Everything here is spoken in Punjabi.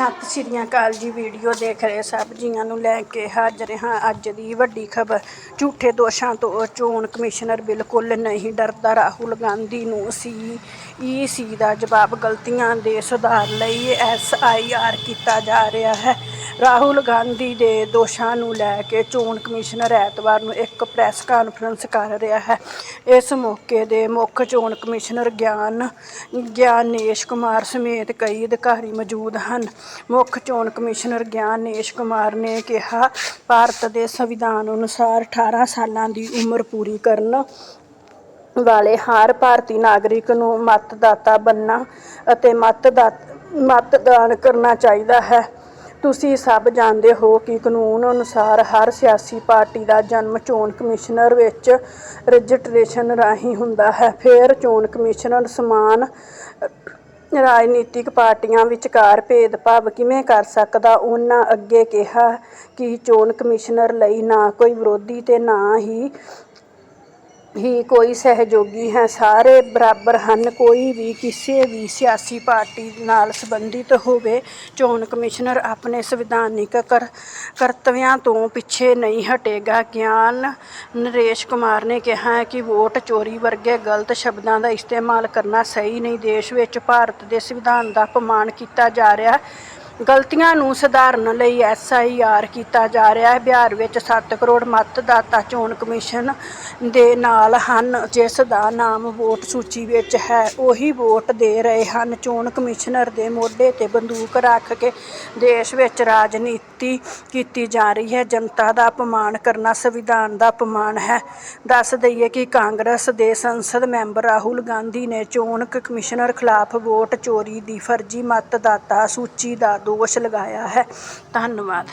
ਸਤਿ ਸ਼੍ਰੀ ਅਕਾਲ ਜੀ, ਵੀਡੀਓ ਦੇਖ ਰਹੇ ਸਭ ਜੀਆਂ ਨੂੰ ਲੈ ਕੇ ਹਾਜ਼ਰ ਹਾਂ ਅੱਜ ਦੀ ਵੱਡੀ ਖਬਰ। ਝੂਠੇ ਦੋਸ਼ਾਂ ਤੋਂ ਚੋਣ ਕਮਿਸ਼ਨਰ ਬਿਲਕੁਲ ਨਹੀਂ ਡਰਦਾ। ਰਾਹੁਲ ਗਾਂਧੀ ਨੂੰ ਸੀ ਈਸੀ ਦਾ ਜਵਾਬ ਗਲਤੀਆਂ ਦੇ ਸੁਧਾਰ ਲਈ ਐਸਆਈਆਰ ਕੀਤਾ ਜਾ ਰਿਹਾ ਹੈ। ਰਾਹੁਲ ਗਾਂਧੀ ਦੇ ਦੋਸ਼ਾਂ ਨੂੰ ਲੈ ਕੇ ਚੋਣ ਕਮਿਸ਼ਨਰ ਐਤਵਾਰ ਨੂੰ ਇੱਕ ਪ੍ਰੈਸ ਕਾਨਫਰੰਸ ਕਰ ਰਿਹਾ ਹੈ। ਇਸ ਮੌਕੇ ਦੇ ਮੁੱਖ ਚੋਣ ਕਮਿਸ਼ਨਰ ਗਿਆਨ, ਗਿਆਨੇਸ਼ ਕੁਮਾਰ ਸਮੇਤ ਕਈ ਅਧਿਕਾਰੀ ਮੌਜੂਦ ਹਨ। ਮੁੱਖ ਚੋਣ ਕਮਿਸ਼ਨਰ ਗਿਆਨੇਸ਼ ਕੁਮਾਰ ਨੇ ਕਿਹਾ, ਭਾਰਤ ਦੇ ਸੰਵਿਧਾਨ ਅਨੁਸਾਰ 18 ਸਾਲਾਂ ਦੀ ਉਮਰ ਪੂਰੀ ਕਰਨ ਵਾਲੇ ਹਰ ਭਾਰਤੀ ਨਾਗਰਿਕ ਨੂੰ ਮਤਦਾਤਾ ਬਣਨਾ ਅਤੇ ਮਤਦਾ, ਮਤਦਾਨ ਕਰਨਾ ਚਾਹੀਦਾ ਹੈ। ਤੁਸੀਂ ਸਭ ਜਾਣਦੇ ਹੋ ਕਿ ਕਾਨੂੰਨ ਅਨੁਸਾਰ ਹਰ ਸਿਆਸੀ ਪਾਰਟੀ ਦਾ ਜਨਮ ਚੋਣ ਕਮਿਸ਼ਨਰ ਵਿੱਚ ਰਜਿਸਟ੍ਰੇਸ਼ਨ ਰਾਹੀਂ ਹੁੰਦਾ ਹੈ। ਫਿਰ ਚੋਣ ਕਮਿਸ਼ਨਰ ਸਮਾਨ ਰਾਜਨੀਤਿਕ ਪਾਰਟੀਆਂ ਵਿਚਕਾਰ ਭੇਦਭਾਵ ਕਿਵੇਂ ਕਰ ਸਕਦਾ, ਉਹਨਾਂ ਅੱਗੇ ਕਿਹਾ ਕਿ ਚੋਣ ਕਮਿਸ਼ਨਰ ਲਈ ਨਾ ਕੋਈ ਵਿਰੋਧੀ ਤੇ ਨਾ ਹੀ ਹੀ ਕੋਈ ਸਹਿਯੋਗੀ ਹੈ। ਸਾਰੇ ਬਰਾਬਰ ਹਨ। ਕੋਈ ਵੀ ਕਿਸੇ ਵੀ ਸਿਆਸੀ ਪਾਰਟੀ ਨਾਲ ਸੰਬੰਧਿਤ ਹੋਵੇ, ਚੋਣ ਕਮਿਸ਼ਨਰ ਆਪਣੇ ਸੰਵਿਧਾਨਿਕ ਕਰ, ਕਰਤੱਵਿਆਂ ਤੋਂ ਪਿੱਛੇ ਨਹੀਂ ਹਟੇਗਾ। ਗਿਆਨ ਨਰੇਸ਼ ਕੁਮਾਰ ਨੇ ਕਿਹਾ ਹੈ ਕਿ ਵੋਟ ਚੋਰੀ ਵਰਗੇ ਗਲਤ ਸ਼ਬਦਾਂ ਦਾ ਇਸਤੇਮਾਲ ਕਰਨਾ ਸਹੀ ਨਹੀਂ। ਦੇਸ਼ ਵਿੱਚ ਭਾਰਤ ਦੇ ਸੰਵਿਧਾਨ ਦਾ ਅਪਮਾਨ ਕੀਤਾ ਜਾ ਰਿਹਾ। ਗਲਤੀਆਂ ਨੂੰ ਸੁਧਾਰਨ ਲਈ ਐਸਆਈਆਰ ਕੀਤਾ ਜਾ ਰਿਹਾ ਹੈ। ਬਿਹਾਰ ਵਿੱਚ 7 ਕਰੋੜ ਮਤਦਾਤਾ ਚੋਣ ਕਮਿਸ਼ਨ ਦੇ ਨਾਲ ਹਨ, ਜਿਸ ਦਾ ਨਾਮ ਵੋਟ ਸੂਚੀ ਵਿੱਚ ਹੈ। ਉਹੀ ਵੋਟ ਦੇ ਰਹੇ ਹਨ। ਚੋਣ ਕਮਿਸ਼ਨਰ ਦੇ ਮੋਢੇ ਤੇ ਬੰਦੂਕ ਰੱਖ ਕੇ ਦੇਸ਼ ਵਿੱਚ ਰਾਜਨੀਤੀ ਕੀਤੀ ਜਾ ਰਹੀ ਹੈ। ਜਨਤਾ ਦਾ ਅਪਮਾਨ ਕਰਨਾ ਸੰਵਿਧਾਨ ਦਾ ਅਪਮਾਨ ਹੈ। ਦੱਸ ਦਈਏ ਕਿ ਕਾਂਗਰਸ ਦੇ ਸੰਸਦ ਮੈਂਬਰ ਰਾਹੁਲ ਗਾਂਧੀ ਨੇ ਚੋਣ ਕਮਿਸ਼ਨਰ ਖਿਲਾਫ ਵੋਟ ਚੋਰੀ ਦੀ ਫਰਜ਼ੀ ਮਤਦਾਤਾ ਸੂਚੀ ਦਾ ਦੋਸ਼ ਲਗਾਇਆ ਹੈ। ਧੰਨਵਾਦ।